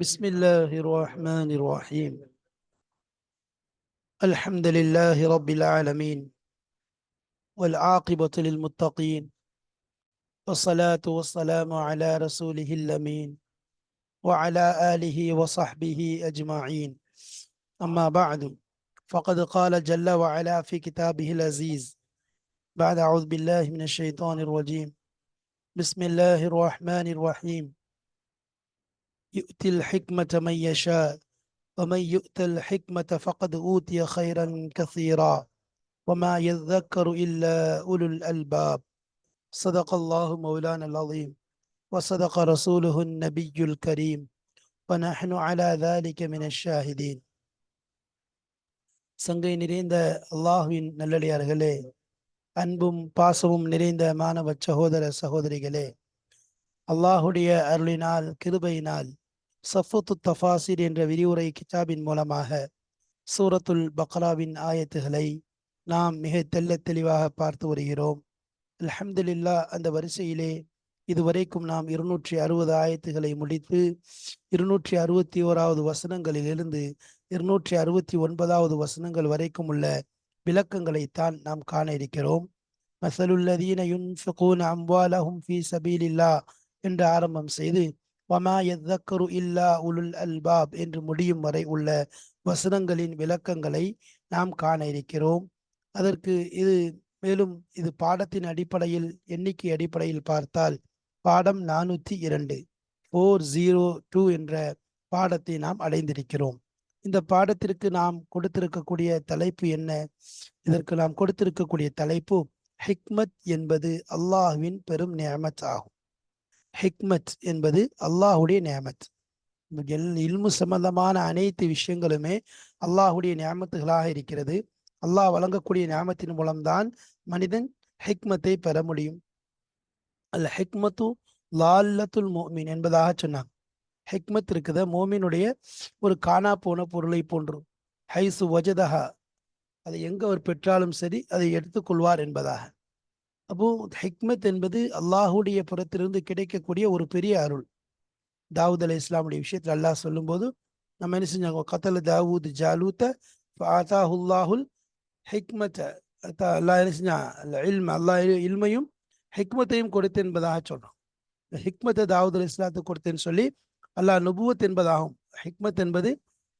بسم الله الرحمن الرحيم. الحمد لله رب العالمين والعاقبة للمتقين والصلاة والسلام على رسوله الأمين وعلى آله وصحبه أجمعين. أما بعد فقد قال جل وعلا في كتابه العزيز بعد أعوذ بالله من الشيطان الرجيم. بسم الله الرحمن الرحيم. يؤتي الحكمة من يشاء ومن يؤت الحكمة فقد أوتي خيرا كثيرا وما يذكر إلا أولو الألباب صدق الله مولانا العظيم وصدق رسوله النبي الكريم ونحن على ذلك من الشاهدين சங்கை நிறைந்த அல்லாஹுவின் நல்லடியார்களே அன்பும் பாசமும் நிறைந்த மாணவ சகோதர சகோதரிகளே அல்லாஹுடைய அருளினால் கிருபையினால் சஃபத்து தஃபாசிர் என்ற விரிவுரை கிதாபின் மூலமாக சூரத்துல் பக்ராவின் ஆயத்துகளை நாம் மிக தெல்ல தெளிவாக பார்த்து வருகிறோம். அலமதுல்லா அந்த வரிசையிலே இதுவரைக்கும் நாம் இருநூற்றி அறுபது ஆயத்துகளை முடித்து இருநூற்றி அறுபத்தி ஓராவது வசனங்களிலிருந்து இருநூற்றி அறுபத்தி ஒன்பதாவது வசனங்கள் வரைக்கும் உள்ள விளக்கங்களைத்தான் நாம் காண இருக்கிறோம். மசலுல்லதீன யுன்ஃபிகூன அம்வாலஹும் ஃபி சபீலில்லா என்று ஆரம்பம் செய்து வமா எத்தக்கரு இல்லா உலுல் அல்பாப் என்று முடியும் வரை உள்ள வசனங்களின் விளக்கங்களை நாம் காண இருக்கிறோம். அதற்கு இது மேலும் இது பாடத்தின் அடிப்படையில் எண்ணிக்கை அடிப்படையில் பார்த்தால் பாடம் நானூற்றி இரண்டு ஃபோர் ஜீரோ டூ என்ற பாடத்தை நாம் அடைந்திருக்கிறோம். இந்த பாடத்திற்கு நாம் கொடுத்திருக்கக்கூடிய தலைப்பு என்ன? இதற்கு நாம் கொடுத்திருக்கக்கூடிய தலைப்பு ஹிக்மத் என்பது அல்லாஹுவின் பெரும் நியமத் ஆகும். ஹிக்மத் என்பது அல்லாஹுடைய நியமத். இல்மு சம்பந்தமான அனைத்து விஷயங்களுமே அல்லாஹுடைய நியமத்துகளாக இருக்கிறது. அல்லாஹ் வழங்கக்கூடிய நியமத்தின் மூலம்தான் மனிதன் ஹிக்மத்தை பெற முடியும். அல்ல ஹிக்மத்து லால்லத்துல் மோமின் என்பதாக சொன்னாங்க. ஹிக்மத் இருக்குத மோமினுடைய ஒரு காணா போன பொருளை போன்றும் ஹைசு வஜதஹா அதை எங்க அவர் பெற்றாலும் சரி அதை எடுத்துக்கொள்வார் என்பதாக. அப்போ ஹிக்மத் என்பது அல்லாஹுடைய புறத்திலிருந்து கிடைக்கக்கூடிய ஒரு பெரிய அருள். தாவூத் அலி இஸ்லாமுடைய விஷயத்தில் அல்லாஹ் சொல்லும்போது நம்ம என்ன செஞ்சாங்க? கத்தல தாவூத் ஜாலூத்த ஆதாஹுல்லாஹுல் ஹிக்மத்தை. அல்லாஹ் என்ன செஞ்சான்? இல்ம அல்லாஹ் இல்மையும் ஹிக்மத்தையும் கொடுத்து என்பதாக சொல்றோம் ஹிக்மத்தை தாவூத் அலி இஸ்லாத்துக்கு கொடுத்தேன்னு சொல்லி அல்லாஹ் நுபுவத் என்பதாகும். ஹிக்மத் என்பது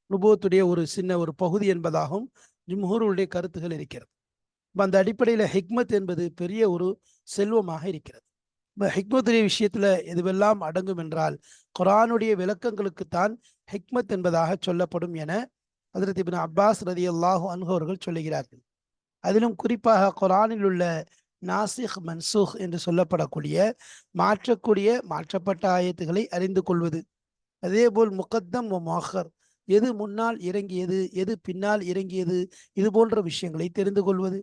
நுபுவத்துடைய ஒரு சின்ன ஒரு பகுதி என்பதாகவும் ஜிம்ஹூருடைய கருத்துகள் இருக்கிறது. அந்த அடிப்படையில் ஹிக்மத் என்பது பெரிய ஒரு செல்வமாக இருக்கிறது. இப்போ ஹிக்மத்துடைய விஷயத்தில் எதுவெல்லாம் அடங்கும் என்றால் குரானுடைய விளக்கங்களுக்குத்தான் ஹிக்மத் என்பதாக சொல்லப்படும் என அதரத் இபின் அப்பாஸ் ரதி அல்லாஹு அன்ஹோர்கள் சொல்லுகிறார்கள். அதிலும் குறிப்பாக குரானில் உள்ள நாசிஹ் மன்சூஹ் என்று சொல்லப்படக்கூடிய மாற்றக்கூடிய மாற்றப்பட்ட ஆயத்துகளை அறிந்து கொள்வது. அதேபோல் முகத்தம் மொஹர் எது முன்னால் இறங்கியது எது பின்னால் இறங்கியது இது போன்ற விஷயங்களை தெரிந்து கொள்வது.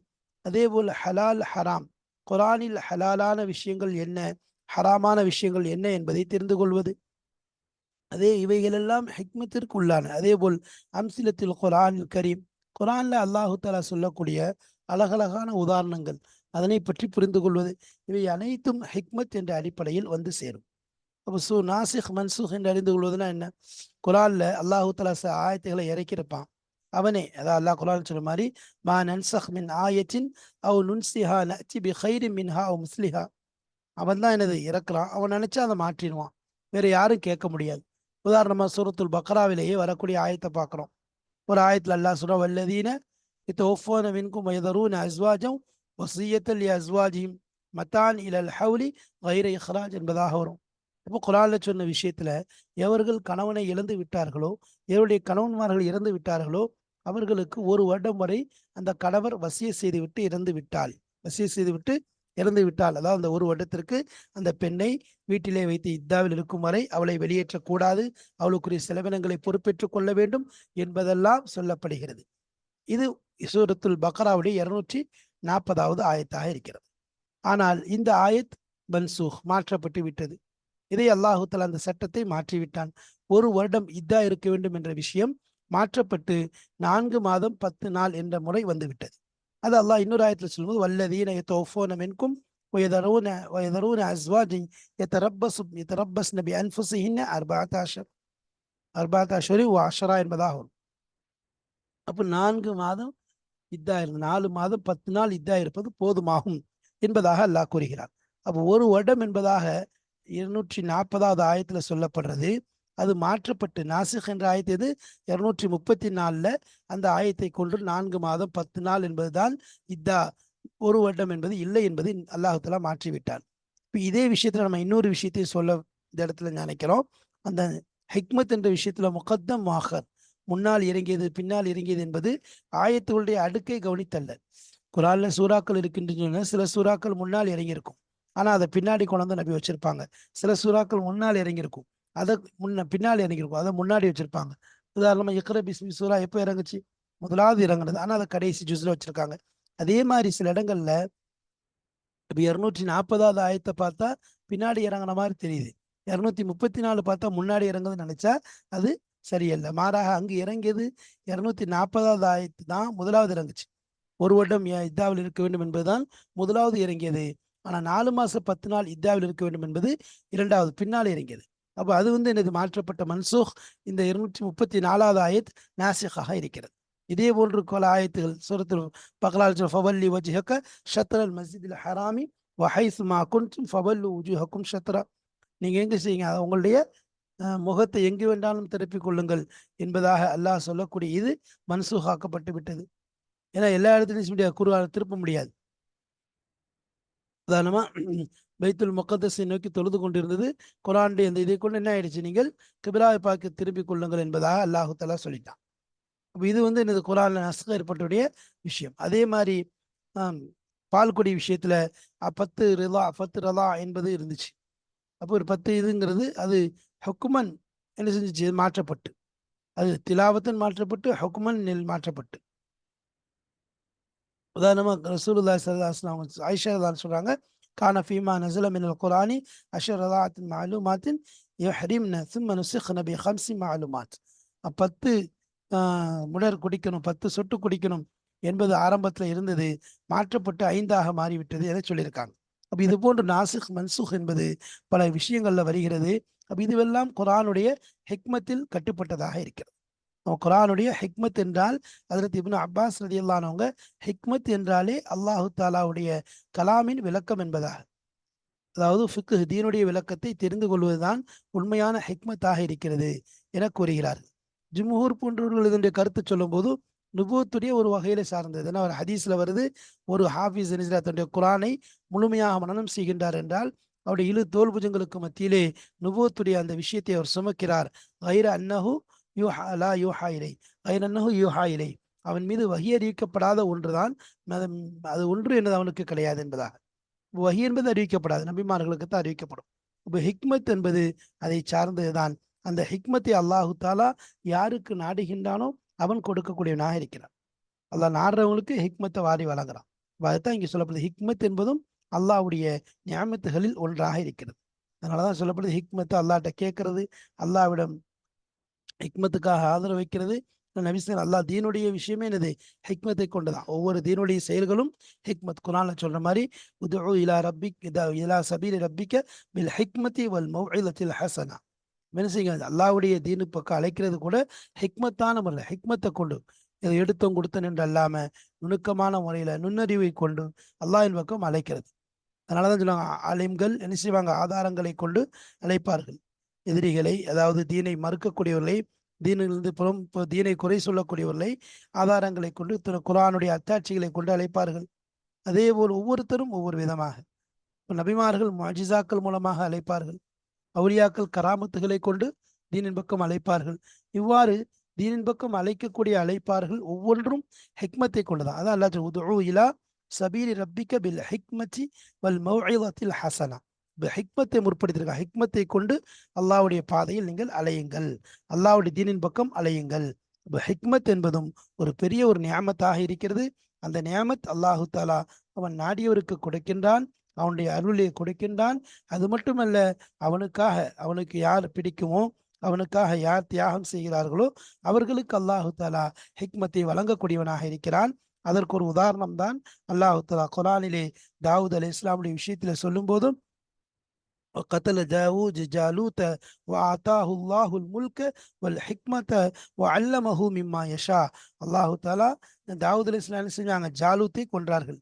அதே போல் ஹலால் ஹராம். குரானில் ஹலாலான விஷயங்கள் என்ன? ஹராமான விஷயங்கள் என்ன என்பதை தெரிந்து கொள்வது. அதே இவைகளெல்லாம் ஹிக்மத்திற்கு உள்ளான அதே போல் அம்சிலத்தில் குரான் கரீம். குரான்ல அல்லாஹு தாலா சொல்லக்கூடிய அழகழகான உதாரணங்கள் அதனை பற்றி புரிந்து கொள்வது. இவை அனைத்தும் ஹிக்மத் என்ற அடிப்படையில் வந்து சேரும். அப்போ சு நாசிக் மன்சூக் என்று அறிந்து கொள்வதுனா என்ன? குரான்ல அல்லாஹு தலா ஆயத்துகளை இறக்கியிருப்பான். அவனே. அதான் அல்லாஹ் குரான் சொல்ற மாதிரி மா நன்சஹ் மின் ஆயத்தின் அவ் நுன்சிஹா நச்சி பி ஹைரி மின்ஹா அவ் முஸ்லிஹா. அவன் தான் எனது இறக்குறான். அவன் நினைச்சா அதை மாற்றிடுவான். வேற யாரும் கேட்க முடியாது. உதாரணமா சூரத்துல் பக்ராவிலேயே வரக்கூடிய ஆயத்தை பார்க்குறோம். ஒரு ஆயத்தில் அல்லாஹ் சுர வல்லதீன இத்த ஒஃபோன வின்கும் வயதரூன் அஸ்வாஜம் வசியத்தல் அஸ்வாஜியும் மத்தான் இலல் ஹவுலி வைர இஹ்ராஜ் என்பதாக வரும். இப்போ குரால சொன்ன விஷயத்துல எவர்கள் கணவனை இழந்து விட்டார்களோ எவருடைய கணவன்மார்கள் இறந்து விட்டார்களோ அவர்களுக்கு ஒரு வருடம் வரை அந்த கணவர் வசிய செய்துவிட்டு இறந்து விட்டாள். வசிய செய்துவிட்டு இறந்து விட்டாள். அதாவது அந்த ஒரு வருடத்திற்கு அந்த பெண்ணை வீட்டிலே வைத்து இத்தாவில் இருக்கும் வரை அவளை வெளியேற்றக்கூடாது. அவளுக்குரிய செலவினங்களை பொறுப்பேற்றுக் கொள்ள வேண்டும் என்பதெல்லாம் சொல்லப்படுகிறது. இது சூரத்துல் பக்ராவுடைய இருநூற்றி நாற்பதாவது ஆயத்தாக இருக்கிறது. ஆனால் இந்த ஆயத் பன்சூஹ் மாற்றப்பட்டு விட்டது. இதை அல்லாஹுத்தல் அந்த சட்டத்தை மாற்றிவிட்டான். ஒரு வருடம் இதா இருக்க வேண்டும் என்ற விஷயம் மாற்றப்பட்டு நான்கு மாதம் பத்து நாள் என்ற முறை வந்துவிட்டது அது அல்லாஹ் இன்னொரு ஆயத்தில் சொல்லும்போது வல்லதீன தோஃபோன மென்கும் ويذرون ويذرون أزواج يتربص يتربصن بأنفسهن أربعة عشر அர்பாத் அஷரி அஷரா என்பதாக வரும் அப்போ நான்கு மாதம் இதா இருக்கு நாலு மாதம் பத்து நாள் இதா இருப்பது போதுமாகும் என்பதாக அல்லாஹ் கூறுகிறார் அப்போ ஒரு வருடம் என்பதாக இருநூற்றி நாற்பதாவது ஆயத்துல சொல்லப்படுறது அது மாற்றப்பட்டு நாசிக் என்ற ஆயத்து எது? இருநூற்றி முப்பத்தி நாலில் அந்த ஆயத்தை கொண்டு நான்கு மாதம் பத்து நாள் என்பதுதான் இதா. ஒரு வருடம் என்பது இல்லை என்பதை அல்லாஹுத்தலா மாற்றிவிட்டான். இப்போ இதே விஷயத்தில் நம்ம இன்னொரு விஷயத்தையும் சொல்ல இந்த இடத்துல நினைக்கிறோம். அந்த ஹிக்மத் என்ற விஷயத்தில் முகத்தம் மாஹர் முன்னால் இறங்கியது பின்னால் இறங்கியது என்பது ஆயத்துகளுடைய அடுக்கை கவனித்தல்ல. குராலில் சூறாக்கள் இருக்கின்றன சில சூறாக்கள் முன்னால் இறங்கியிருக்கும். ஆனால் அதை பின்னாடி கொண்டு நபி வச்சிருப்பாங்க. சில சூறாக்கள் முன்னால் இறங்கியிருக்கும். அதை முன்ன பின்னால் இறங்கியிருக்கும் அதை முன்னாடி வச்சிருப்பாங்க. உதாரணமா இக்ர பிஸ்மி சூரா எப்போ இறங்குச்சு? முதலாவது இறங்குனது. ஆனால் அதை கடைசி ஜூஸ்ல வச்சிருக்காங்க. அதே மாதிரி சில இடங்கள்ல இப்போ இருநூற்றி நாற்பதாவது ஆயத்தை பார்த்தா பின்னாடி இறங்குன மாதிரி தெரியுது. இரநூத்தி முப்பத்தி நாலு பார்த்தா முன்னாடி இறங்குதுன்னு நினைச்சா அது சரியல்ல. மாறாக அங்கு இறங்கியது இரநூத்தி நாற்பதாவது ஆயத்து தான் முதலாவது இறங்குச்சு. ஒரு வருடம் இத்தாவில் இருக்க வேண்டும் என்பதுதான் முதலாவது இறங்கியது. ஆனால் நாலு மாசம் பத்து நாள் இத்தாவில் இருக்க வேண்டும் என்பது இரண்டாவது பின்னால் இறங்கியது. அப்போ அது வந்து எனது மாற்றப்பட்ட மன்சூக். இந்த இருநூற்றி முப்பத்தி நாலாவது ஆயத் நாசிகாக இருக்கிறது. இதே போன்று கொல ஆயத்துகள் சுரத்தில் பகலால் ஃபவல்லி வஜிஹக்க ஷத்ரல் மஸ்ஜிதில் ஹராமி வஹைஸ் மா குன்றும் ஃபவல்லு உஜுஹக்கும் ஷத்ரா. நீங்கள் எங்கே செய்யுங்க? அது உங்களுடைய முகத்தை எங்கு வேண்டாலும் திருப்பிக் கொள்ளுங்கள் என்பதாக அல்லாஹ் சொல்லக்கூடிய இது மன்சூகாக்கப்பட்டு விட்டது. ஏன்னா எல்லா இடத்துலையும் முடியாது குருவால் திருப்ப முடியாது. உதாரணமாக பைத்துல் முக்கத்தஸை நோக்கி தொழுது கொண்டிருந்தது. குரான்டு அந்த இதை கொண்டு என்ன ஆயிடுச்சு? நீங்கள் கிபிராவை பார்க்க திருப்பிக் கொள்ளுங்கள் என்பதாக அல்லாஹு தலா சொல்லிட்டான். அப்போ இது வந்து எனது குரான் நஸ்க ஏற்பட்டுடைய விஷயம். அதே மாதிரி பால்குடி விஷயத்துல பத்து ரிலா பத்து ரலா என்பது இருந்துச்சு. அப்போ ஒரு பத்து இதுங்கிறது அது ஹொக்குமன் என்ன செஞ்சிச்சு? மாற்றப்பட்டு. அது திலாவத்தன் மாற்றப்பட்டு ஹொக்குமன் நெல் மாற்றப்பட்டு. உதாரணமாக ரசூலுல்லா அவங்க ஆயிஷா தான் சொல்றாங்க கான ஃபீமா நசல மினல் குரானி அஷரதாத்தின் மாலுமாத்தின் ஹரீம்ன சும்ம நுசிக் நபி ஹம்சி மாலுமாத் பத்து முடர் குடிக்கணும் பத்து சொட்டு குடிக்கணும் என்பது ஆரம்பத்தில் இருந்தது. மாற்றப்பட்டு ஐந்தாக மாறிவிட்டது என சொல்லியிருக்காங்க. அப்போ இது போன்று நாசிக் மன்சுக் என்பது பல விஷயங்களில் வருகிறது. அப்போ இதுவெல்லாம் குரானுடைய ஹெக்மத்தில் கட்டுப்பட்டதாக இருக்கிறது. குரானுடைய ஹிக்மத் என்றால் அதற்கு இப்னு அப்பாஸ் ரதியல்லானவங்க ஹிக்மத் என்றாலே அல்லாஹு தாலாவுடைய கலாமின் விளக்கம் என்பதாக. அதாவது ஃபிக்கு தீனுடைய விளக்கத்தை தெரிந்து கொள்வதுதான் உண்மையான ஹிக்மத்தாக இருக்கிறது என கூறுகிறார். ஜிம்ஹூர் போன்றவர்கள் இதனுடைய கருத்து சொல்லும் போது நுபுவத்துடைய ஒரு வகையில சார்ந்தது. ஏன்னா ஒரு ஹதீஸ்ல வருது ஒரு ஹாஃபிஸ் தன்னுடைய குரானை முழுமையாக மனநம் செய்கின்றார் என்றால் அவருடைய இழு தோல்புஜங்களுக்கு மத்தியிலே நுபுவத்துடைய அந்த விஷயத்தை அவர் சுமக்கிறார். ஐர அன்னஹு யூஹா லா யூஹா இலை. ஐரன்னஹு யூஹா இலை. அவன் மீது வகி அறிவிக்கப்படாத ஒன்றுதான் அது ஒன்று என்பது அவனுக்கு கிடையாது என்பதாக. வகி என்பது அறிவிக்கப்படாது நபிமார்களுக்கு தான் அறிவிக்கப்படும். இப்போ ஹிக்மத் என்பது அதை சார்ந்ததுதான். அந்த ஹிக்மத்தை அல்லாஹு தாலா யாருக்கு நாடுகின்றானோ அவன் கொடுக்கக்கூடியவனாக இருக்கிறான். அல்லாஹ் நாடுறவங்களுக்கு ஹிக்மத்தை வாரி வழங்குறான். அதுதான் இங்கே சொல்லப்படுது. ஹிக்மத் என்பதும் அல்லாஹுடைய ஞாபகத்துகளில் ஒன்றாக இருக்கிறது. அதனாலதான் சொல்லப்படுது ஹிக்மத்தை அல்லாட்ட கேட்கறது. அல்லாவிடம் ஹிக்மத்துக்காக ஆதரவு வைக்கிறது. நபிசன் அல்லா தீனுடைய விஷயமே என்னது? ஹிக்மத்தை கொண்டுதான் ஒவ்வொரு தீனுடைய செயல்களும் ஹிக்மத். குரான்ல சொல்ற மாதிரி உது இலா ரப்பிக் இலா சபீர் ரப்பிக்க பில் ஹிக்மதி வல் மௌஇலத்தில் ஹசனா. மனுஷங்க அல்லாவுடைய தீனு பக்கம் அழைக்கிறது கூட ஹிக்மத்தான முறையில் ஹிக்மத்தை கொண்டு இதை எடுத்தும் கொடுத்தன் என்று அல்லாம நுணுக்கமான முறையில நுண்ணறிவை கொண்டு அல்லாஹின் பக்கம் அழைக்கிறது. அதனாலதான் சொல்லுவாங்க அலிம்கள் என்ன செய்வாங்க? ஆதாரங்களை கொண்டு அழைப்பார்கள். எதிரிகளை அதாவது தீனை மறுக்கக்கூடியவர்களை தீனிலிருந்து புறம் தீனை குறை சொல்லக்கூடியவர்களை ஆதாரங்களை கொண்டு திரு குரானுடைய அத்தாட்சிகளை கொண்டு அழைப்பார்கள். அதே போல் ஒவ்வொருத்தரும் ஒவ்வொரு விதமாக. நபிமார்கள் மஜிசாக்கள் மூலமாக அழைப்பார்கள். அவுளியாக்கள் கராமத்துகளை கொண்டு தீனின் பக்கம் அழைப்பார்கள். இவ்வாறு தீனின் பக்கம் அழைக்கக்கூடிய அழைப்பார்கள் ஒவ்வொன்றும் ஹெக்மத்தை கொண்டுதான் அதான் அல்லா இலா சபீரி ரப்பிக்க பில் ஹிக்மச்சி வல் மௌஇலத்தில் ஹசனா. ஹிக்மத்தை முற்படுத்தியிருக்காங்க ஹிக்மத்தை கொண்டு அல்லாவுடைய பாதையில் நீங்கள் அலையுங்கள். அல்லாவுடைய தீனின் பக்கம் அலையுங்கள். ஹிக்மத் என்பதும் ஒரு பெரிய ஒரு நியாமத்தாக இருக்கிறது. அந்த நியாமத் அல்லாஹு தாலா அவன் நாடியவருக்கு கொடுக்கின்றான் அவனுடைய அருளை கொடுக்கின்றான். அது மட்டுமல்ல அவனுக்காக அவனுக்கு யார் பிடிக்குமோ அவனுக்காக யார் தியாகம் செய்கிறார்களோ அவர்களுக்கு அல்லாஹு தாலா ஹிக்மத்தை வழங்கக்கூடியவனாக இருக்கிறான். அதற்கு ஒரு உதாரணம் தான் அல்லாஹு தாலா குரானிலே தாவூத் அலி இஸ்லாமுடைய விஷயத்தில் சொல்லும் போதும் وقتل داود جالوت وآتاه الله الملك والحكمة وعلمه مما يشاء அல்லாஹு தாலா தாவூத் அலி இஸ்லாம் செஞ்சாங்க ஜாலூத்தை கொன்றார்கள்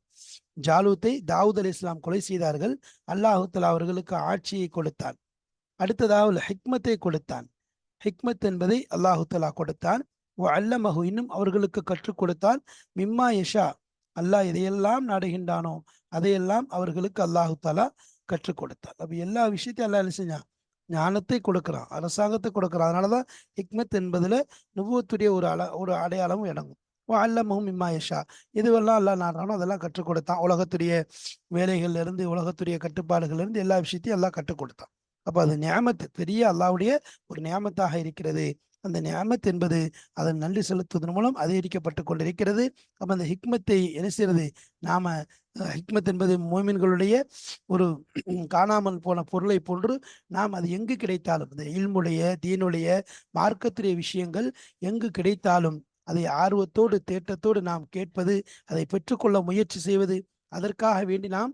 ஜாலூத்தை தாவூத் அலி இஸ்லாம் கொலை செய்தார்கள் அல்லாஹு தாலா அவர்களுக்கு ஆட்சியை கொடுத்தான் அடுத்ததாக ஹிக்மத்தை கொடுத்தான் ஹிக்மத் என்பதை அல்லாஹு தலா கொடுத்தான் அல்லமஹு இன்னும் அவர்களுக்கு கற்றுக் கொடுத்தான் மிம்மா யஷா அல்லாஹ் எதையெல்லாம் நாடுகின்றானோ அதையெல்லாம் அவர்களுக்கு அல்லாஹு தாலா கற்றுக் கொடுத்தான் அப்ப எல்லா விஷயத்தையும் அல்லா என்ன செஞ்சான்? ஞானத்தை கொடுக்கிறான். அரசாங்கத்தை கொடுக்கிறான். அதனாலதான் ஹிக்மத் என்பதுல நுபுவத்துடைய ஒரு அல ஒரு அடையாளமும் இடங்கும் அல்லமும் இம்மா யஷா. இதுவெல்லாம் எல்லாம் நாடுறானோ அதெல்லாம் கற்றுக் கொடுத்தான். உலகத்துடைய வேலைகள்ல இருந்து உலகத்துடைய கட்டுப்பாடுகள்ல இருந்து எல்லா விஷயத்தையும் எல்லாம் கற்றுக் கொடுத்தான். அப்ப அது நியாமத்து பெரிய அல்லாவுடைய ஒரு நியாமத்தாக இருக்கிறது. அந்த நியமத் என்பது அதன் நன்றி செலுத்துவதன் மூலம் அதிகரிக்கப்பட்டு கொண்டிருக்கிறது. அப்ப அந்த ஹிக்மத்தை என்ன செய்யறது? நாம ஹிக்மத் என்பது மோமின்களுடைய ஒரு காணாமல் போன பொருளை போன்று நாம் அது எங்கு கிடைத்தாலும் இந்த இல்முடைய தீனுடைய மார்க்கத்துடைய விஷயங்கள் எங்கு கிடைத்தாலும் அதை ஆர்வத்தோடு தேட்டத்தோடு நாம் கேட்பது அதை பெற்றுக்கொள்ள முயற்சி செய்வது அதற்காக வேண்டி நாம்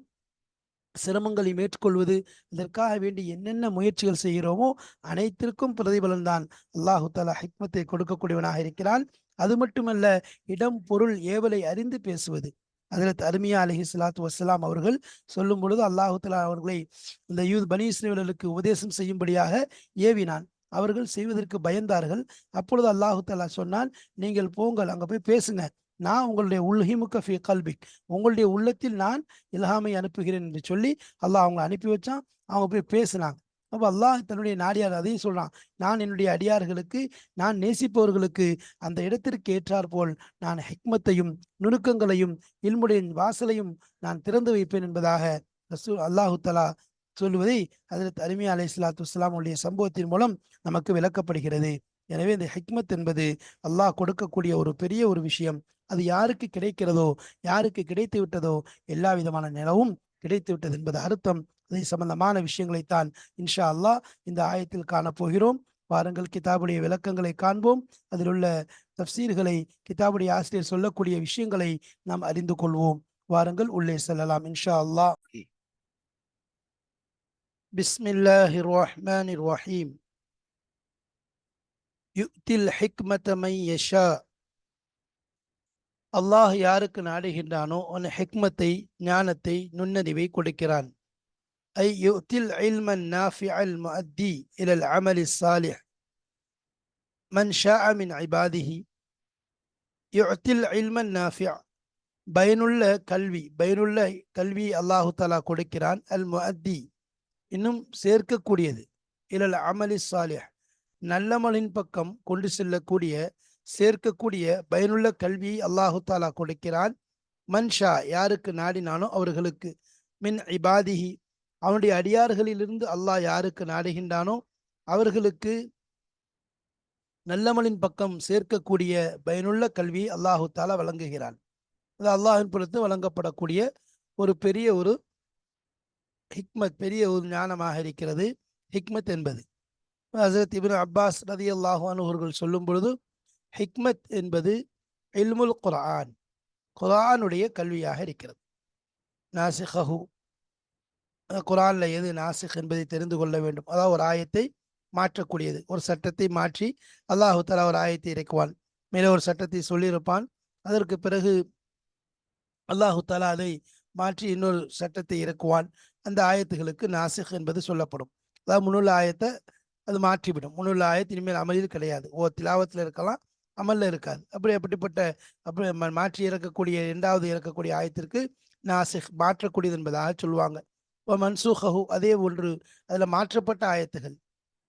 சிரமங்களை மேற்கொள்வது இதற்காக வேண்டி என்னென்ன முயற்சிகள் செய்கிறோமோ அனைத்திற்கும் பிரதிபலன் தான் அல்லாஹு தாலா ஹிக்மத்தை கொடுக்கக்கூடியவனாக இருக்கிறான். அது மட்டுமல்ல இடம் பொருள் ஏவலை அறிந்து பேசுவது. அதில் அருமியா அலஹி சலாத்து வசலாம் அவர்கள் சொல்லும் பொழுது அல்லாஹு தலா அவர்களை இந்த யூத் பனி இஸ்ரேலர்களுக்கு உபதேசம் செய்யும்படியாக ஏவினான். அவர்கள் செய்வதற்கு பயந்தார்கள். அப்பொழுது அல்லாஹு தலா சொன்னான் நீங்கள் போங்கள் அங்கே போய் பேசுங்க. நான் உங்களுடைய உல்ஹிமுக்க ஃபி கல்பிக். உங்களுடைய உள்ளத்தில் நான் இலகாமை அனுப்புகிறேன் என்று சொல்லி அல்லாஹ் அவங்களை அனுப்பி வச்சான். அவங்க போய் பேசினாங்க. அப்போ அல்லாஹ் தன்னுடைய நாடியார் அதையும் சொல்கிறான் நான் என்னுடைய அடியார்களுக்கு நான் நேசிப்பவர்களுக்கு அந்த இடத்திற்கு ஏற்றார் போல் நான் ஹெக்மத்தையும் நுணுக்கங்களையும் இல்முடைய வாசலையும் நான் திறந்து வைப்பேன் என்பதாக ரசூ அல்லாஹு தலா சொல்லுவதை அதில் அருமையா அலை இஸ்லாத்து இஸ்லாமுடைய சம்பவத்தின் மூலம் நமக்கு விளக்கப்படுகிறது. எனவே இந்த ஹிக்மத் என்பது அல்லாஹ் கொடுக்கக்கூடிய ஒரு பெரிய ஒரு விஷயம். அது யாருக்கு கிடைக்கிறதோ யாருக்கு கிடைத்து விட்டதோ எல்லா விதமான நிலவும் கிடைத்து விட்டது என்பது அர்த்தம். அதை சம்பந்தமான விஷயங்களைத்தான் இன்ஷா அல்லாஹ் இந்த ஆயத்தில் காணப்போகிறோம். வாருங்கள் கிதாபுடைய விளக்கங்களை காண்போம். அதில் உள்ள தப்சீர்களை கிதாபுடைய ஆசிரியர் சொல்லக்கூடிய விஷயங்களை நாம் அறிந்து கொள்வோம். வாருங்கள் உள்ளே செல்லலாம் இன்ஷா அல்லாஹ். பிஸ்மில்லாஹிர் ரஹ்மானிர் ரஹீம். யுக்தில் ஹிக்மத்தமை யஷா. அல்லாஹ் யாருக்கு நாடுகின்றானோ அவன் ஹிக்மத்தை ஞானத்தை நுண்ணறிவை கொடுக்கிறான். ஐ யுத்தில் இல்மன் நாஃபிஅல் முஅத்தி இலல் அமலி சாலிஹ் மன் ஷா அமின் ஐபாதிஹி யுக்தில் இல்மன் நாஃபிஅ. பயனுள்ள கல்வி பயனுள்ள கல்வி அல்லாஹு தலா கொடுக்கிறான். அல் முஅத்தி. இன்னும் சேர்க்கக்கூடியது. இலல் அமலி சாலிஹ் நல்லமலின் பக்கம் கொண்டு செல்லக்கூடிய சேர்க்கக்கூடிய பயனுள்ள கல்வியை அல்லாஹு தாலா கொடுக்கிறான். மன்ஷா யாருக்கு நாடினானோ அவர்களுக்கு. மின் இபாதிஹி அவனுடைய அடியார்களிலிருந்து அல்லாஹ் யாருக்கு நாடுகின்றானோ அவர்களுக்கு நல்லமலின் பக்கம் சேர்க்கக்கூடிய பயனுள்ள கல்வியை அல்லாஹு தாலா வழங்குகிறான். அது அல்லாஹின் பொறுத்து வழங்கப்படக்கூடிய ஒரு பெரிய ஒரு ஹிக்மத் பெரிய ஒரு ஞானமாக இருக்கிறது. ஹிக்மத் என்பது. ஹசரத் இபின் அப்பாஸ் ரதி அல்லாஹு அவர்கள் சொல்லும் பொழுது ஹிக்மத் என்பது இல்முல் குரான் குரானுடைய கல்வியாக இருக்கிறது. நாசிஹு குரானில் எது நாசிக் என்பதை தெரிந்து கொள்ள வேண்டும். அதாவது ஒரு ஆயத்தை மாற்றக்கூடியது. ஒரு சட்டத்தை மாற்றி அல்லாஹு தலா ஒரு ஆயத்தை இறக்குவான். மேலே ஒரு சட்டத்தை சொல்லியிருப்பான். அதற்கு பிறகு அல்லாஹு தலா அதை மாற்றி இன்னொரு சட்டத்தை இறக்குவான். அந்த ஆயத்துகளுக்கு நாசிக் என்பது சொல்லப்படும். அதாவது முன்னுள்ள ஆயத்தை அது மாற்றிவிடும். முன்னுள்ள ஆயத்து இனிமேல் அமலில் கிடையாது. ஓ திலாவத்தில் இருக்கலாம் அமலில் இருக்காது. அப்படி அப்படிப்பட்ட அப்படி மாற்றி இறக்கக்கூடிய இரண்டாவது இறக்கக்கூடிய ஆயத்திற்கு நாசிக் மாற்றக்கூடியது என்பதாக சொல்லுவாங்க. இப்போ மன்சூஹஹு அதே ஒன்று. அதில் மாற்றப்பட்ட ஆயத்துகள்.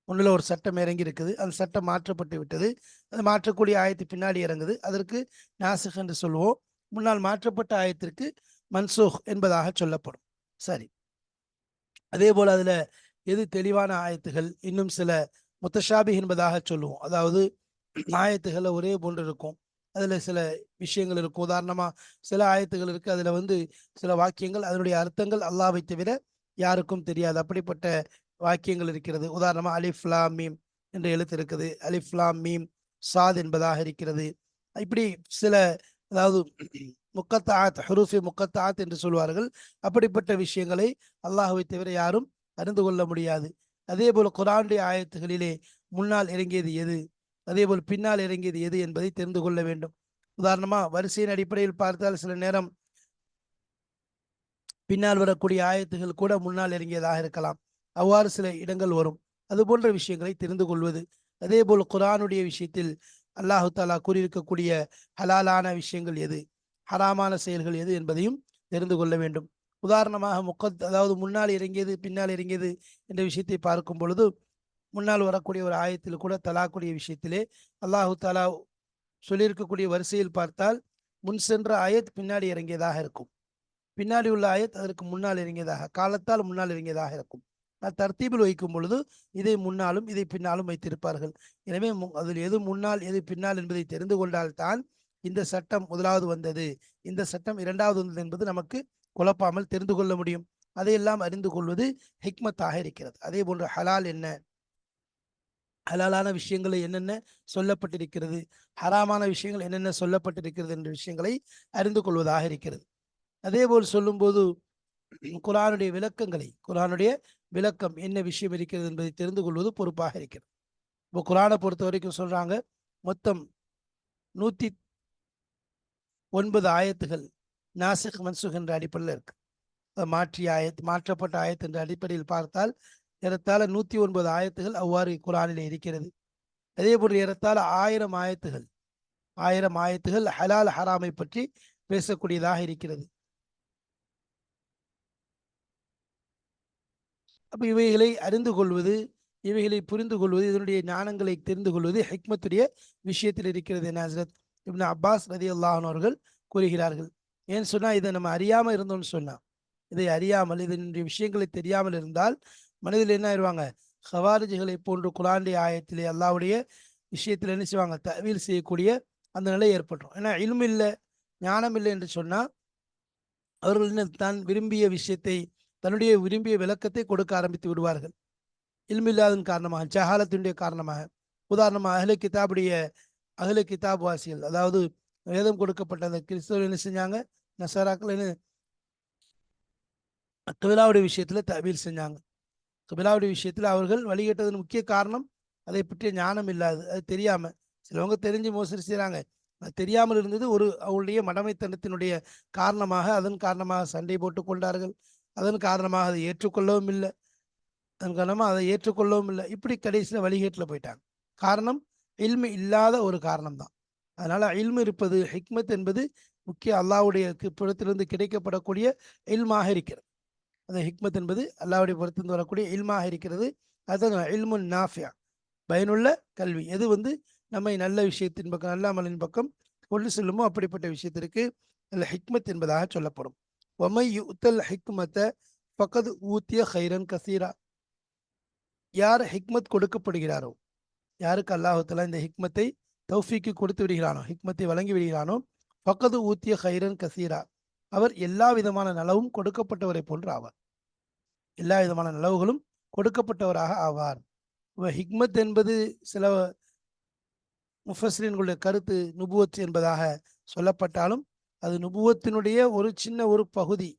ஒன்றில் ஒரு சட்டம் இறங்கி இருக்குது. அந்த சட்டம் மாற்றப்பட்டு விட்டது. அது மாற்றக்கூடிய ஆயத்து பின்னாடி இறங்குது. அதற்கு நாசிக் என்று சொல்லுவோம். முன்னால் மாற்றப்பட்ட ஆயத்திற்கு மன்சூஹ் என்பதாக சொல்லப்படும். சரி. அதே போல் அதில் எது தெளிவான ஆயத்துகள்? இன்னும் சில முத்தஷாபி என்பதாக சொல்லுவோம். அதாவது ஆயத்துகளை ஒரே போன்று இருக்கும். அதுல சில விஷயங்கள் இருக்கும். உதாரணமா சில ஆயத்துகள் இருக்கு. அதுல வந்து சில வாக்கியங்கள் அதனுடைய அர்த்தங்கள் அல்லாவை தவிர யாருக்கும் தெரியாது. அப்படிப்பட்ட வாக்கியங்கள் இருக்கிறது. உதாரணமா அலிஃப்லா மீம் என்று எழுத்து இருக்குது. அலிஃப்லா மீம் சாத் என்பதாக இருக்கிறது. இப்படி சில அதாவது முக்கத்தாத் ஹரூஃபி முக்கத்தாத் என்று சொல்வார்கள். அப்படிப்பட்ட விஷயங்களை அல்லாஹுவை தவிர யாரும் அறிந்து கொள்ள முடியாது. அதே போல் குரானுடைய ஆயத்துகளிலே முன்னால் இறங்கியது எது? அதே போல் பின்னால் இறங்கியது எது என்பதை தெரிந்து கொள்ள வேண்டும். உதாரணமா வரிசையின் அடிப்படையில் பார்த்தால் சில நேரம் பின்னால் வரக்கூடிய ஆயத்துகள் கூட முன்னால் இறங்கியதாக இருக்கலாம். அவ்வாறு சில இடங்கள் வரும். அது போன்ற விஷயங்களை தெரிந்து கொள்வது. அதே போல் குரானுடைய விஷயத்தில் அல்லாஹு தாலா கூறியிருக்கக்கூடிய ஹலாலான விஷயங்கள் எது? ஹராமான செயல்கள் எது என்பதையும் தெரிந்து கொள்ள வேண்டும். உதாரணமாக முக்கத் அதாவது முன்னால் இறங்கியது பின்னால் இறங்கியது என்ற விஷயத்தை பார்க்கும் பொழுது முன்னால் வரக்கூடிய ஒரு ஆயத்தில் கூட தலாக்குடைய விஷயத்திலே அல்லாஹு தலா சொல்லியிருக்கக்கூடிய வரிசையில் பார்த்தால் முன் சென்ற ஆயத் பின்னாடி இறங்கியதாக இருக்கும். பின்னாடி உள்ள ஆயத் அதற்கு முன்னால் இறங்கியதாக காலத்தால் முன்னால் இறங்கியதாக இருக்கும். தர்த்தீபில் வைக்கும் பொழுது இதை முன்னாலும் இதை பின்னாலும் வைத்திருப்பார்கள். எனவே அதில் எது முன்னால் எது பின்னால் என்பதை தெரிந்து கொண்டால்தான் இந்த சட்டம் முதலாவது வந்தது. இந்த சட்டம் இரண்டாவது வந்தது என்பது நமக்கு குழப்பாமல் தெரிந்து கொள்ள முடியும். அதையெல்லாம் அறிந்து கொள்வது ஹிக்மத்தாக இருக்கிறது. அதே போன்று ஹலால் என்ன? ஹலாலான விஷயங்களை என்னென்ன சொல்லப்பட்டிருக்கிறது? ஹராமான விஷயங்கள் என்னென்ன சொல்லப்பட்டிருக்கிறது என்ற விஷயங்களை அறிந்து கொள்வதாக இருக்கிறது. அதே போல் சொல்லும்போது குரானுடைய விளக்கங்களை குரானுடைய விளக்கம் என்ன விஷயம் இருக்கிறது என்பதை தெரிந்து கொள்வது பொறுப்பாக இருக்கிறது. இப்போ குரானை பொறுத்த வரைக்கும் சொல்றாங்க மொத்தம் நூத்தி ஒன்பது ஆயத்துகள் நாசிக் மன்சுக் என்ற அடிப்படையில் இருக்கு. மாற்றிய ஆயத் மாற்றப்பட்ட ஆயத் என்ற அடிப்படையில் பார்த்தால் ஏறத்தாழ நூத்தி ஒன்பது ஆயத்துகள் அவ்வாறு குரானில் இருக்கிறது. அதே போன்று ஏறத்தாழ ஆயிரம் ஆயத்துகள் ஆயிரம் ஆயத்துகள் ஹலால் ஹராமை பற்றி பேசக்கூடியதாக இருக்கிறது. அப்போ இவைகளை அறிந்து கொள்வது இவைகளை புரிந்து கொள்வது இதனுடைய ஞானங்களை தெரிந்து கொள்வது ஹிக்மத்துடைய விஷயத்தில் இருக்கிறது என ஹசரத் இப்னு அப்பாஸ் ரதி அல்லாஹன் அவர்கள் கூறுகிறார்கள். ஏன்னு சொன்னால் இதை நம்ம அறியாமல் இருந்தோம்னு சொன்னால் இதை அறியாமல் இதனுடைய விஷயங்களை தெரியாமல் இருந்தால் மனதில் என்ன ஆயிடுவாங்க? ஹவாரிஜிகளை போன்று குலாண்டி ஆயத்திலே அல்லாவுடைய விஷயத்தில் என்ன செய்வாங்க? தவியல் செய்யக்கூடிய அந்த நிலை ஏற்பட்டுரும். ஏன்னா இலும் இல்லை ஞானம் இல்லை என்று சொன்னால் அவர்கள் தான் விரும்பிய விஷயத்தை தன்னுடைய விரும்பிய விளக்கத்தை கொடுக்க ஆரம்பித்து விடுவார்கள். இல்மில்லாதன் காரணமாக ஜஹாலத்தினுடைய காரணமாக. உதாரணமாக அகல கிதாபுடைய அகல கிதாப் வாசிகள் அதாவது வேதம் கொடுக்கப்பட்ட அந்த கிறிஸ்தவர் என்ன செஞ்சாங்க? நசராக்கள் என்ன? கபிலாவுடைய விஷயத்துல தவீல் செஞ்சாங்க. கபிலாவுடைய விஷயத்துல அவர்கள் வழிகட்டதன் முக்கிய காரணம் அதை பற்றிய ஞானம் இல்லாது. அது தெரியாம. சிலவங்க தெரிஞ்சு மோசடி செய்கிறாங்க அது தெரியாமல் இருந்தது ஒரு அவருடைய மடமைத்தனத்தினுடைய காரணமாக அதன் காரணமாக சண்டை போட்டு கொண்டார்கள். அதன் காரணமாக அதை ஏற்றுக்கொள்ளவும் இல்லை. அதன் காரணமாக அதை ஏற்றுக்கொள்ளவும் இல்லை. இப்படி கடைசியில் வழிகேட்டில் போயிட்டாங்க. காரணம் இல்மு இல்லாத ஒரு காரணம் தான் அதனால இல்மு இருப்பது ஹிக்மத் என்பது முக்கிய அல்லாவுடைய புறத்திலிருந்து கிடைக்கப்படக்கூடிய இல்மாக இருக்கிறது. அந்த ஹிக்மத் என்பது அல்லாவுடைய புறத்திலிருந்து வரக்கூடிய இல்மாக இருக்கிறது. அதுதான் இல்மு நாஃபியா பயனுள்ள கல்வி. எது வந்து நம்மை நல்ல விஷயத்தின் பக்கம் நல்ல அமலின் பக்கம் கொண்டு செல்லுமோ அப்படிப்பட்ட விஷயத்திற்கு அல்ல ஹிக்மத் என்பதாக சொல்லப்படும். ஒமை யுத்தல் ஹிக்மத்தை பக்கத்து ஊத்திய ஹைரன் கசீரா. யார் ஹிக்மத் கொடுக்கப்படுகிறாரோ யாருக்கு அல்லாஹுத்தலா இந்த ஹிக்மத்தை தௌஃபிக்கு கொடுத்து விடுகிறானோ ஹிக்மத்தை வழங்கி விடுகிறானோ பக்கது ஊத்திய ஹைரன் கசீரா. அவர் எல்லா விதமான நலவும் கொடுக்கப்பட்டவரை போன்று ஆவார். எல்லா விதமான நலவுகளும் கொடுக்கப்பட்டவராக ஆவார். ஹிக்மத் என்பது சில முஃபஸ்ரீன்களுடைய கருத்து நுபுவத் என்பதாக சொல்லப்பட்டாலும் அது நுபுவத்தினுடைய ஒரு சின்ன ஒரு பகுதி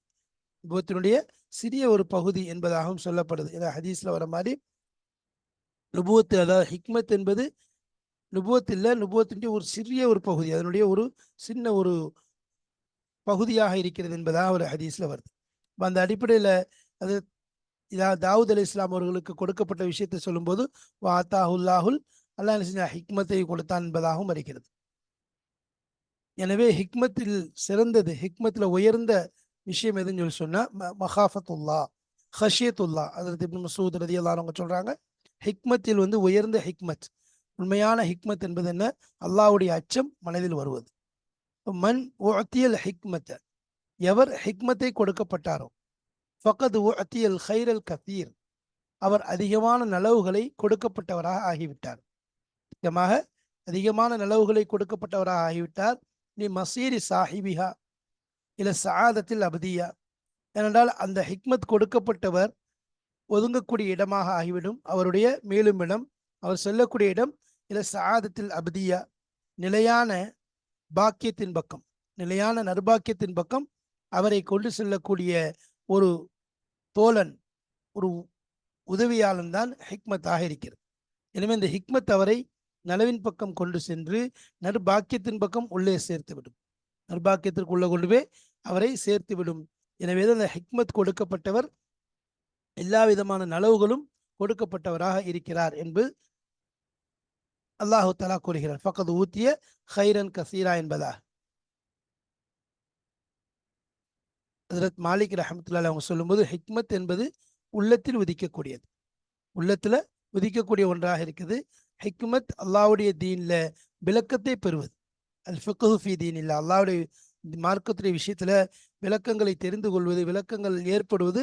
நுபுவத்தினுடைய சிறிய ஒரு பகுதி என்பதாகவும் சொல்லப்படுது. ஏன்னா ஹதீஸ்ல வர மாதிரி நுபுவத்து அதாவது ஹிக்மத் என்பது நுபுவத் இல்லை நுபுவத்தினுடைய ஒரு சிறிய ஒரு பகுதி அதனுடைய ஒரு சின்ன ஒரு பகுதியாக இருக்கிறது என்பதாக ஒரு ஹதீஸில் வருது. அந்த அடிப்படையில் அது தாவூத் அலி இஸ்லாம் அவர்களுக்கு கொடுக்கப்பட்ட விஷயத்தை சொல்லும்போது வாத்தாஹுல்லாஹுல் அல்லாஹ் செஞ்ச ஹிக்மத்தை கொடுத்தான் என்பதாகவும் வருகிறது. எனவே ஹிக்மத்தில் சிறந்தது ஹிக்மத்தில் உயர்ந்த விஷயம் எதுன்னு சொல்லி சொன்னால் மஹாஃபத்துல்லா ஹஷியத்துல்லா. அதற்கு இப்னு மசூத் ரதி அவங்க சொல்கிறாங்க ஹிக்மத்தில் வந்து உயர்ந்த ஹிக்மத். உண்மையான ஹிக்மத் என்பது என்ன? அல்லாவுடைய அச்சம் மனதில் வருவது. மண் ஒத்தியல் ஹிக்மத் எவர் ஹிக்மத்தை கொடுக்கப்பட்டாரோ ஃபகத் ஒத்தியல் ஹைரல் கத்தீர் அவர் அதிகமான நலவுகளை கொடுக்கப்பட்டவராக ஆகிவிட்டார். முக்கியமாக அதிகமான நலவுகளை கொடுக்கப்பட்டவராக ஆகிவிட்டார். நீ மசீரி சாஹிபிஹா இல்லை சாதத்தில் அபதியா ஏனென்றால் அந்த ஹிக்மத் கொடுக்கப்பட்டவர் ஒதுங்கக்கூடிய இடமாக ஆகிவிடும். அவருடைய மேலும் இடம் அவர் சொல்லக்கூடிய இடம் இல்லை சாதத்தில் அபதியா நிலையான பாக்கியத்தின் பக்கம் நிலையான நர்பாக்கியத்தின் பக்கம் அவரை கொண்டு செல்லக்கூடிய ஒரு தோழன் ஒரு உதவியாளன் தான் ஹிக்மத்தாக இருக்கிறது எனவே இந்த ஹிக்மத் அவரை நலவின் பக்கம் கொண்டு சென்று நற்பாக்கியத்தின் பக்கம் உள்ளே சேர்த்து விடும். நற்பாக்கியத்திற்குள்ள கொண்டு போய் அவரை சேர்த்து விடும். எனவே தான் அந்த ஹிக்மத் கொடுக்கப்பட்டவர் எல்லா விதமான நலவுகளும் கொடுக்கப்பட்டவராக இருக்கிறார் என்று அல்லாஹு தலா கூறுகிறார் ஃபக்கத் ஊத்திய ஹைரன் கசீரா என்பதாக. ஹசரத் மாலிக் ரஹமத்துல்லா அவங்க சொல்லும்போது ஹிக்மத் என்பது உள்ளத்தில் உதிக்கக்கூடியது. உள்ளத்தில் உதிக்கக்கூடிய ஒன்றாக இருக்குது. ஹிக்மத் அல்லாவுடைய தீனில் விளக்கத்தை பெறுவது. அல் ஃபிகஹுஃபி தீன் இல்லா அல்லாவுடைய மார்க்கத்துடைய விஷயத்துல விளக்கங்களை தெரிந்து கொள்வது விளக்கங்கள் ஏற்படுவது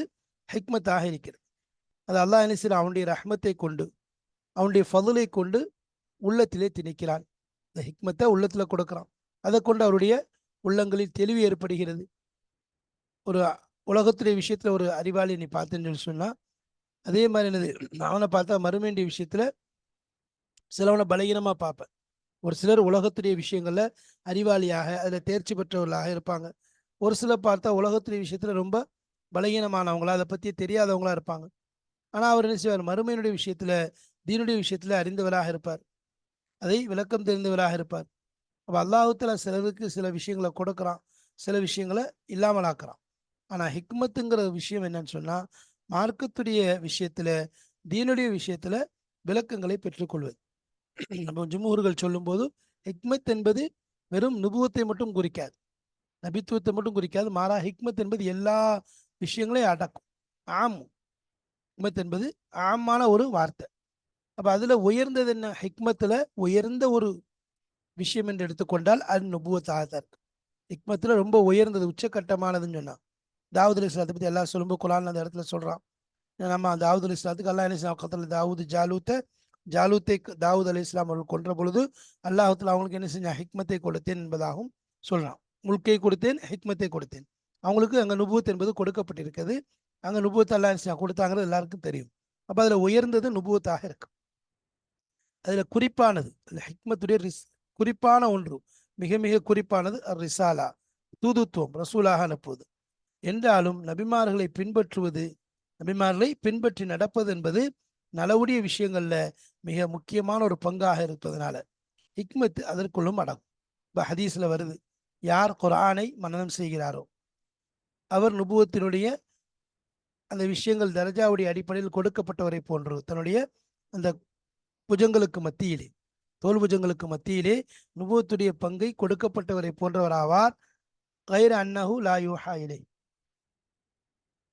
ஹிக்மத்தாக இருக்கிறது. அது அல்லாஹ் என்ன அவனுடைய ரஹமத்தை கொண்டு அவனுடைய ஃபதுலை கொண்டு உள்ளத்திலே திணிக்கிறான். இந்த ஹிக்மத்தை உள்ளத்தில் கொடுக்குறான். அதை கொண்டு அவருடைய உள்ளங்களில் தெளிவு ஏற்படுகிறது. ஒரு உலகத்துடைய விஷயத்தில் ஒரு அறிவாளி நீ பார்த்தேன்னு சொன்னால் அதே மாதிரி என்னது அவனை பார்த்தா மறுமேண்டிய விஷயத்தில் சிலவனை பலகீனமாக பார்ப்பேன். ஒரு சிலர் உலகத்துடைய விஷயங்களில் அறிவாளியாக அதில் தேர்ச்சி பெற்றவர்களாக இருப்பாங்க. ஒரு சிலர் பார்த்தா உலகத்துடைய விஷயத்தில் ரொம்ப பலகீனமானவங்களா அதை பற்றி தெரியாதவங்களா இருப்பாங்க. ஆனால் அவர் என்ன செய்வார்? மறுமையினுடைய விஷயத்தில் தீனுடைய விஷயத்தில் அறிந்தவராக இருப்பார். அதை விளக்கம் தெரிந்தவராக இருப்பார். அப்போ அல்லாஹுத்தில் சிலருக்கு சில விஷயங்களை கொடுக்குறான். சில விஷயங்களை இல்லாமல் ஆக்குறான் ஆனால் ஹிக்மத்துங்கிற விஷயம் என்னன்னு சொன்னால் மார்க்கத்துடைய விஷயத்தில் தீனுடைய விஷயத்தில் விளக்கங்களை பெற்றுக்கொள்வது. நம்ம ஜுமூர்கள் சொல்லும்போது ஹிக்மத் என்பது வெறும் நுபுவத்தை மட்டும் குறிக்காது. நபித்துவத்தை மட்டும் குறிக்காது. மாறா ஹிக்மத் என்பது எல்லா விஷயங்களையும் அடக்கும். ஆம். ஹிக்மத் என்பது ஆமான ஒரு வார்த்தை. அப்ப அதுல உயர்ந்தது என்ன? ஹிக்மத்துல உயர்ந்த ஒரு விஷயம் என்று எடுத்துக்கொண்டால் அது நுபுவத்தாக தான் இருக்கு ஹிக்மத்துல ரொம்ப உயர்ந்தது உச்சக்கட்டமானதுன்னு சொன்னா தாவூத் அலி இஸ்லாத்தை பத்தி எல்லாம் சொல்லும்போது குலான் அந்த இடத்துல சொல்றான். நம்ம தாவூத் அலி இஸ்லாத்துக்கு அல்லா என்ன கத்தில் தாவூத் ஜாலூத்தை ஜாலூத்தை தாவூத் அலி இஸ்லாம் அவர்கள் கொன்ற பொழுது அல்லாஹத்தில் அவங்களுக்கு என்ன செஞ்சா ஹிக்மத்தை கொடுத்தேன் என்பதாகவும் சொல்றான். முழுக்கை கொடுத்தேன் ஹிக்மத்தை கொடுத்தேன். அவங்களுக்கு அங்க நுபுவத் என்பது கொடுக்கப்பட்டிருக்கிறது. அங்க நுபுவத்தை அல்லா இஸ்லாம் கொடுத்தாங்கிறது எல்லாருக்கும் தெரியும். அப்போ அதுல உயர்ந்தது நுபுவத்தாக இருக்கும் அதில் குறிப்பானது அந்த ஹிக்மத்துடைய ரிஸ் குறிப்பான ஒன்று மிக மிக குறிப்பானது ரிசாலா தூதுத்துவம் ரசூலாக அனுப்புவது. என்றாலும் நபிமார்களை பின்பற்றுவது நபிமார்களை பின்பற்றி நடப்பது என்பது நலவுடைய விஷயங்கள்ல மிக முக்கியமான ஒரு பங்காக இருப்பதனால ஹிக்மத் அதற்குள்ளும் அடங்கும். இப்போ ஹதீஸ்ல வருது யார் குரானை மனநம் செய்கிறாரோ அவர் நுபுவத்தினுடைய அந்த விஷயங்கள் தரஜாவுடைய அடிப்படையில் கொடுக்கப்பட்டவரை போன்று தன்னுடைய அந்த புஜங்களுக்கு மத்தியிலே தோல் புஜங்களுக்கு மத்தியிலே நுபுவத்துடைய பங்கை கொடுக்கப்பட்டவரை போன்றவராவார். கைர அன்னஹு லா யூஹா இலை.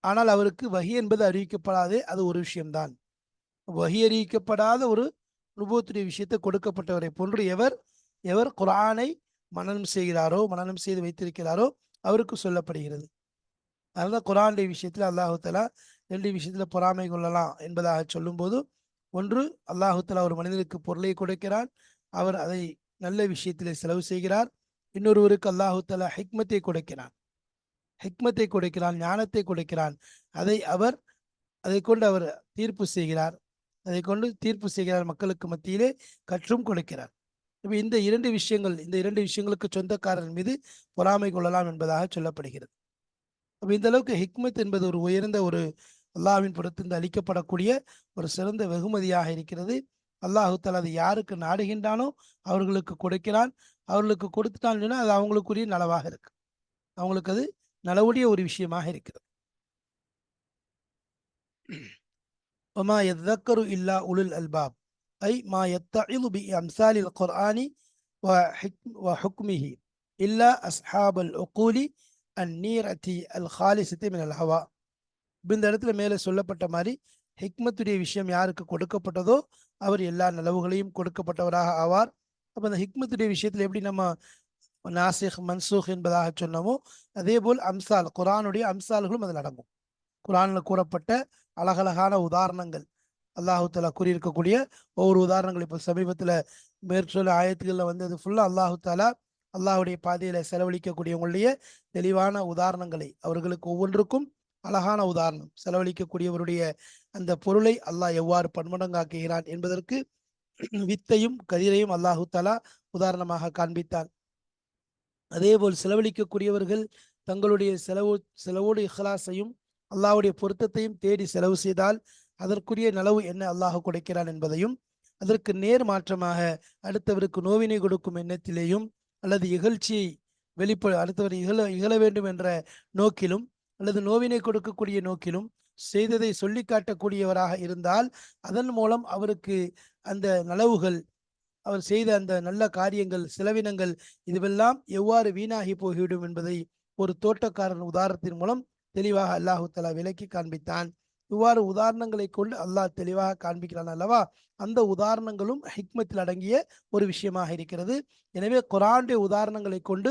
ஆனால் அவருக்கு வகி என்பது அறிவிக்கப்படாதே அது ஒரு விஷயம்தான். வகி அறிவிக்கப்படாத ஒரு நுபுவத்துடைய விஷயத்தை கொடுக்கப்பட்டவரை போன்று எவர் எவர் குரானை மனநம் செய்கிறாரோ மனநம் செய்து வைத்திருக்கிறாரோ அவருக்கு சொல்லப்படுகிறது. அதனால குரானுடைய விஷயத்தில் அல்லாஹு தலா ரெண்டு விஷயத்தில் பொறாமை கொள்ளலாம் என்பதாக சொல்லும்போது ஒன்று அல்லாஹுத்தலா ஒரு மனிதனுக்கு பொருளை கொடுக்கிறான். அவர் அதை நல்ல விஷயத்திலே செலவு செய்கிறார். இன்னொருவருக்கு அல்லாஹுத்தலா ஹிக்மத்தை கொடுக்கிறான். ஹிக்மத்தை கொடுக்கிறான் ஞானத்தை கொடுக்கிறான். அதை அவர் அதை கொண்டு அவர் தீர்ப்பு செய்கிறார். அதை கொண்டு தீர்ப்பு செய்கிறார் மக்களுக்கு மத்தியிலே கற்றும் கொடுக்கிறார். இப்போ இந்த இரண்டு விஷயங்கள் இந்த இரண்டு விஷயங்களுக்கு சொந்தக்காரர் மீது பொறாமை கொள்ளலாம் என்பதாக சொல்லப்படுகிறது. அப்போ இந்த அளவுக்கு ஹிக்மத் என்பது ஒரு உயர்ந்த ஒரு அல்லாவின் புறத்திலிருந்து அளிக்கப்படக்கூடிய ஒரு சிறந்த வெகுமதியாக இருக்கிறது. அல்லாஹுத்தால் அது யாருக்கு நாடுகின்றானோ அவர்களுக்கு கொடுக்கிறான். அவர்களுக்கு கொடுத்துட்டான் சொன்னால் அது அவங்களுக்குரிய நலவாக இருக்கு. அவங்களுக்கு அது நலவுடைய ஒரு விஷயமாக இருக்கிறது. ஒமா எத்தக்கரு இல்லா உலுல் அல்பாப். ஐ மா எத்தஇது பி அம்சாலில் குர்ஆனி வ வ ஹுக்மிஹி. இல்லா அஸ்ஹாபல் உக்கூலி அந்நீரதி அல் ஹாலிசத்தை மின் அல் ஹவா. இந்த இடத்துல மேலே சொல்லப்பட்ட மாதிரி ஹிக்மத்துடைய விஷயம் யாருக்கு கொடுக்கப்பட்டதோ அவர் எல்லா நிலவுகளையும் கொடுக்கப்பட்டவராக ஆவார். அப்போ அந்த ஹிக்மத்துடைய விஷயத்தில் எப்படி நம்ம நாசிக் மன்சூக் என்பதாக சொன்னமோ அதே போல் அம்சால் குரானுடைய அம்சால்களும் அதில் அடங்கும். குரானில் கூறப்பட்ட அழகழகான உதாரணங்கள். அல்லாஹுத்தலா கூறியிருக்கக்கூடிய ஒவ்வொரு உதாரணங்கள் இப்போ சமீபத்தில் மேற்சொல்ல ஆயத்துகளில் வந்து அது ஃபுல்லாக அல்லாஹுத்தாலா அல்லாஹுடைய பாதையில் செலவழிக்கக்கூடியவங்களுடைய தெளிவான உதாரணங்களை அவர்களுக்கு ஒவ்வொன்றுக்கும் அழகான உதாரணம். செலவழிக்கக்கூடியவருடைய அந்த பொருளை அல்லாஹ் எவ்வாறு பன்மடங்காக்குகிறான் என்பதற்கு வித்தையும் கதிரையும் அல்லாஹு தலா உதாரணமாக காண்பித்தான். அதேபோல் செலவழிக்கக்கூடியவர்கள் தங்களுடைய செலவு செலவோடு இஹ்லாசையும் அல்லாஹுடைய பொருத்தத்தையும் தேடி செலவு செய்தால் அதற்குரிய நலவு என்ன அல்லாஹ் கொடுக்கிறான் என்பதையும் அதற்கு நேர் மாற்றமாக அடுத்தவருக்கு நோவினை கொடுக்கும் எண்ணத்திலேயும் அல்லது இகழ்ச்சியை வெளிப்ப அடுத்தவர் இகழ இகழ வேண்டும் என்ற நோக்கிலும் அல்லது நோவினை கொடுக்கக்கூடிய நோக்கிலும் செய்ததை சொல்லி காட்டக்கூடியவராக இருந்தால் அதன் மூலம் அவருக்கு அந்த நலவுகள் அவர் செய்த அந்த நல்ல காரியங்கள் செலவினங்கள் இதுவெல்லாம் எவ்வாறு வீணாகி போய்விடும் என்பதை ஒரு தோட்டக்காரன் உதாரணத்தின் மூலம் தெளிவாக அல்லாஹு தலா விலக்கி காண்பித்தான். இவ்வாறு உதாரணங்களை கொண்டு அல்லாஹ் தெளிவாக காண்பிக்கிறான் அல்லவா? அந்த உதாரணங்களும் ஹிக்மத்தில் அடங்கிய ஒரு விஷயமாக இருக்கிறது. எனவே குரானுடைய உதாரணங்களை கொண்டு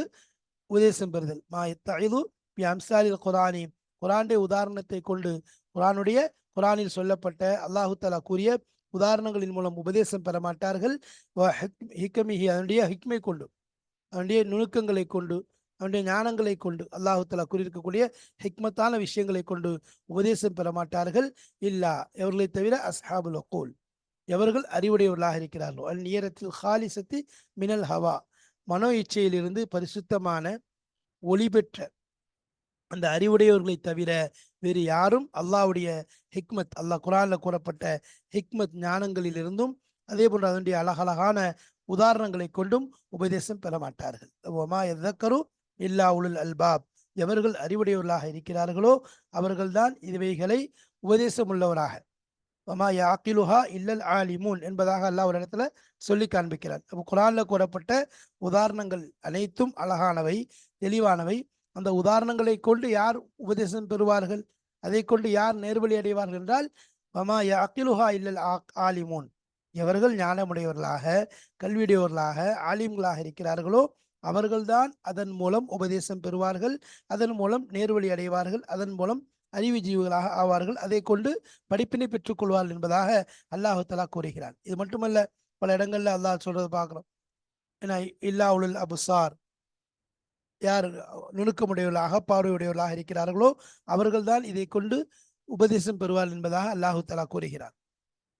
உபதேசம் பெறுதல். மா தயிது பி அம்சாலில் குரானி. குரானுடைய உதாரணத்தை கொண்டு குரானுடைய குரானில் சொல்லப்பட்ட அல்லாஹு கூறிய உதாரணங்களின் மூலம் உபதேசம் பெற மாட்டார்கள். ஹிக்கமிஹி அதனுடைய ஹிக்மை கொண்டு அவனுடைய நுணுக்கங்களை கொண்டு அவனுடைய ஞானங்களை கொண்டு அல்லாஹு தலா கூறியிருக்கக்கூடிய ஹிக்மத்தான விஷயங்களை கொண்டு உபதேசம் பெற மாட்டார்கள். இல்லா எவர்களை தவிர அஸ்ஹாபுல் அகோல் எவர்கள் அறிவுடையவர்களாக இருக்கிறார்களோ. அல் நியரத்தில் ஹாலிசத்தி மினல் ஹவா. மனோ இச்சையிலிருந்து பரிசுத்தமான ஒளி பெற்ற அந்த அறிவுடையவர்களை தவிர வேறு யாரும் அல்லாவுடைய ஹிக்மத் அல்லாஹ் குரான்ல கூறப்பட்ட ஹிக்மத் ஞானங்களிலிருந்தும் அதே போன்று அதனுடைய அழகழகான உதாரணங்களை கொண்டும் உபதேசம் பெற மாட்டார்கள். ஒமா எதக்கரு இல்லா உலுல் அல்பாப். எவர்கள் அறிவுடையவர்களாக இருக்கிறார்களோ அவர்கள்தான் இவைகளை உபதேசம் உள்ளவராக. வமா யாக்கிலுஹா இல்லல் ஆலிமூன் என்பதாக அல்லாஹ் ஒரு இடத்துல சொல்லி காண்பிக்கிறார் அப்போ குரான்ல கூறப்பட்ட உதாரணங்கள் அனைத்தும் அழகானவை தெளிவானவை. அந்த உதாரணங்களை கொண்டு யார் உபதேசம் பெறுவார்கள்? அதை கொண்டு யார் நேர்வழி அடைவார்கள் என்றால் மமா யாக்கிலுஹா இல்லல் ஆலிமோன். எவர்கள் ஞானமுடையவர்களாக கல்வியுடையவர்களாக ஆலிம்களாக இருக்கிறார்களோ அவர்கள்தான் அதன் மூலம் உபதேசம் பெறுவார்கள் அதன் மூலம் நேர்வழி அடைவார்கள் அதன் மூலம் அறிவு ஜீவிகளாக ஆவார்கள் அதை கொண்டு படிப்பினை பெற்றுக்கொள்வார்கள் என்பதாக அல்லாஹு தலா கூறுகிறான். இது மட்டுமல்ல பல இடங்கள்ல அல்லாஹ் சொல்றது பார்க்கிறோம். ஏன்னா இல்லா உலுல் அபுசார். யார் நுணுக்கமுடையவர்களாக அகப்பார்வையுடையவர்களாக இருக்கிறார்களோ அவர்கள்தான் இதை கொண்டு உபதேசம் பெறுவார் என்பதாக அல்லாஹு தலா கூறுகிறார்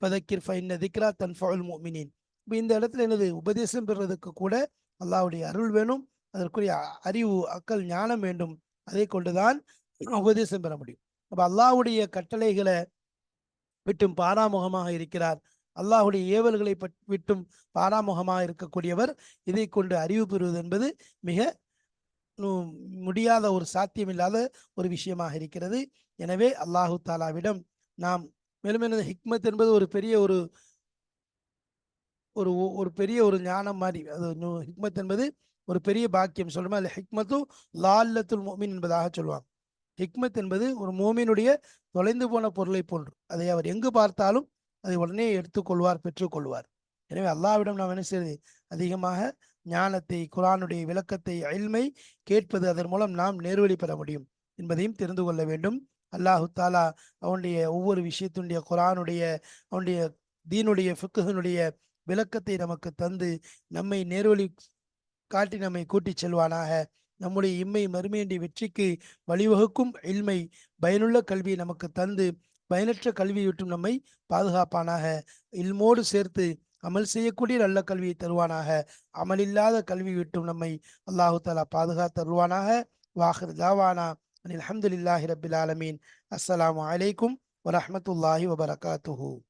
பதக்கிர் ஃபைன் திக்ரா தன் ஃபவுல் மோமினின் இப்போ இந்த இடத்துல எனது உபதேசம் பெறுவதற்கு கூட அல்லாஹுடைய அருள் வேணும் அதற்குரிய அறிவு அக்கல் ஞானம் வேண்டும். அதை கொண்டுதான் உபதேசம் பெற முடியும். அப்ப அல்லாஹுடைய கட்டளைகளை விட்டும் பாராமுகமாக இருக்கிறார். அல்லாஹுடைய ஏவல்களை விட்டும் பாராமுகமாக இருக்கக்கூடியவர் இதை கொண்டு அறிவு பெறுவது என்பது மிக முடியாத ஒரு சாத்தியமில்லாத ஒரு விஷயமாக இருக்கிறது. எனவே அல்லாஹு தாலாவிடம் நாம் மேலும் எனது ஹிக்மத் என்பது ஒரு பெரிய ஒரு ஒரு ஒரு பெரிய ஒரு ஞானம் மாதிரி. அது ஹிக்மத் என்பது ஒரு பெரிய பாக்கியம் சொல்லுமா இல்லை ஹிக்மத்தும் லால்லத்துல் மோமின் என்பதாக சொல்லுவாங்க. ஹிக்மத் என்பது ஒரு மோமினுடைய தொலைந்து போன பொருளை போன்று. அதை அவர் எங்கு பார்த்தாலும் அதை உடனே எடுத்துக்கொள்வார் பெற்றுக்கொள்வார். எனவே அல்லாவிடம் நாம் என்ன செய்வது அதிகமாக ஞானத்தை குரானுடைய விளக்கத்தை அயல்மை கேட்பது அதன் மூலம் நாம் நேர்வழி பெற முடியும் என்பதையும் தெரிந்து கொள்ள வேண்டும். அல்லாஹு தாலா அவனுடைய ஒவ்வொரு விஷயத்தினுடைய குரானுடைய அவனுடைய தீனுடைய ஃபிக்குகனுடைய விளக்கத்தை நமக்கு தந்து நம்மை நேர்வழி காட்டி நம்மை கூட்டிச் செல்வானாக. நம்முடைய இம்மை மறுமையின்றி வெற்றிக்கு வழிவகுக்கும் இல்மை பயனுள்ள கல்வியை நமக்கு தந்து பயனற்ற கல்வியை விட்டும் நம்மை பாதுகாப்பானாக. இல்மோடு சேர்த்து அமல் செய்யக்கூடிய நல்ல கல்வியை தருவானாக. அமலில்லாத கல்வி விட்டும் நம்மை அல்லாஹு தாலா பாதுகாத்து தருவானாக. வாஹர் தாவானா அஹமதுல்லாஹி ரபில் ஆலமீன். அஸ்லாம் அலைக்கும் வரமத்துல்லாஹி வபரகாத்துஹூ.